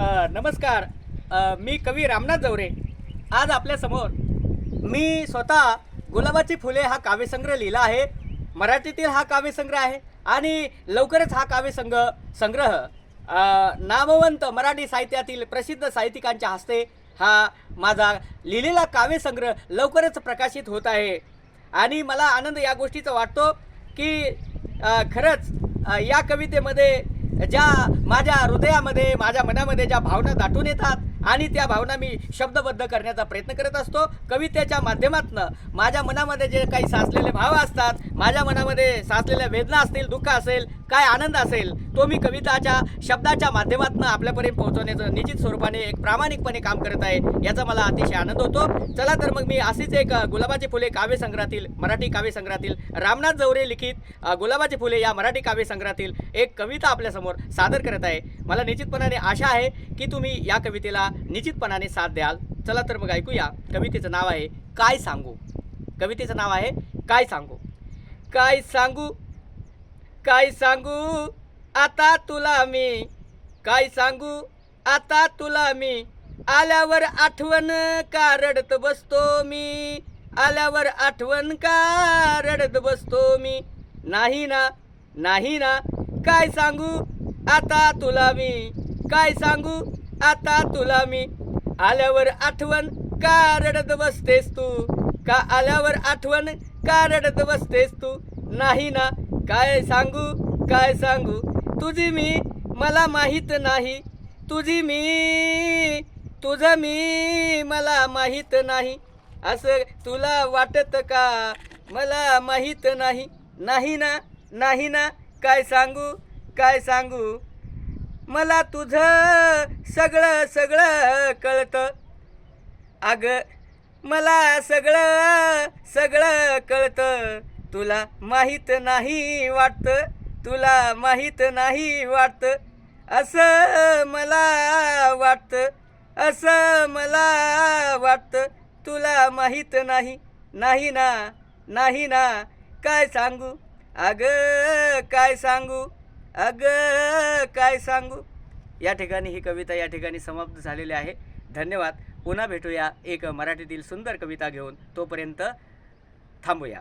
नमस्कार. मी कवी रामनाथ जवरे. आज आपल्यासमोर मी स्वतः गुलाबाची फुले हा काव्यसंग्रह लिहिला आहे. मराठीतील हा काव्यसंग्रह आहे आणि लवकरच हा काव्यसंग संग्रह नामवंत मराठी साहित्यातील प्रसिद्ध साहित्यिकांच्या हस्ते हा माझा लिहिलेला काव्यसंग्रह लवकरच प्रकाशित होत आहे. आणि मला आनंद या गोष्टीचा वाटतो की खरंच या कवितेमध्ये ज्या माझ्या हृदयामध्ये माझ्या मनामध्ये ज्या भावना दाटून येतात आणि त्या भावना मी शब्दबद्ध करण्याचा प्रयत्न करत असतो कवितेच्या माध्यमातून माझ्या मनामध्ये जे काही साचलेले भाव असतात माझ्या मनामध्ये साचलेल्या वेदना असतील दुःख असेल काय आनंद असेल तो मी कविताच्या शब्दाच्या माध्यमातून आपल्यापर्यंत पोहोचवण्याचं निश्चित स्वरूपाने एक प्रामाणिकपणे काम करत आहे याचा मला अतिशय आनंद होतो. चला तर मग मी अशीच एक गुलाबाची फुले काव्यसंग्रहातील मराठी काव्यसंग्रहातील रामनाथ जवरे लिखित गुलाबाची फुले या मराठी काव्यसंग्रहातील एक कविता आपल्यासमोर सादर करत आहे. मला निश्चितपणाने आशा आहे की तुम्ही या कवितेला निश्चितपणाने साथ द्याल. चला तर मग ऐकूया. कवितेचं नाव आहे काय सांगू? कवितेचं नाव आहे काय सांगू? काय सांगू? काय सांगू? आता तुला मी. काय सांगू? आता तुला मी. आल्यावर आठवण का रडत बसतो मी? आल्यावर आठवण का रडत बसतो मी? नाही ना नाही ना. काय सांगू? आता तुला मी. काय सांगू? आता तुला मी. आल्यावर आठवण का रडत बसतेस तू? का आल्यावर आठवण का रडत बसतेस तू? नाही ना काय सांगू? काय सांगू? तुझी मी मला माहीत नाही. तुझी मी तुझं मी मला माहीत नाही. असं तुला वाटत का? मला माहीत नाही. नाही ना? नाही ना? काय सांगू? काय सांगू? मला तुझं सगळं सगळं कळतं. अग मला सगळं सगळं कळतं. तुला माहीत नाही वाटतं तुला माहीत नाही वाटतं असं मला वाटतं असं मला वाटतं तुला माहीत नाही नाही ना नाही ना काय सांगू अग काय सांगू अग काय सांगू. या ठिकाणी ही कविता या ठिकाणी समाप्त झालेली आहे. धन्यवाद. पुन्हा भेटूया एक मराठीतील सुंदर कविता घेऊन. तोपर्यंत थांबूया.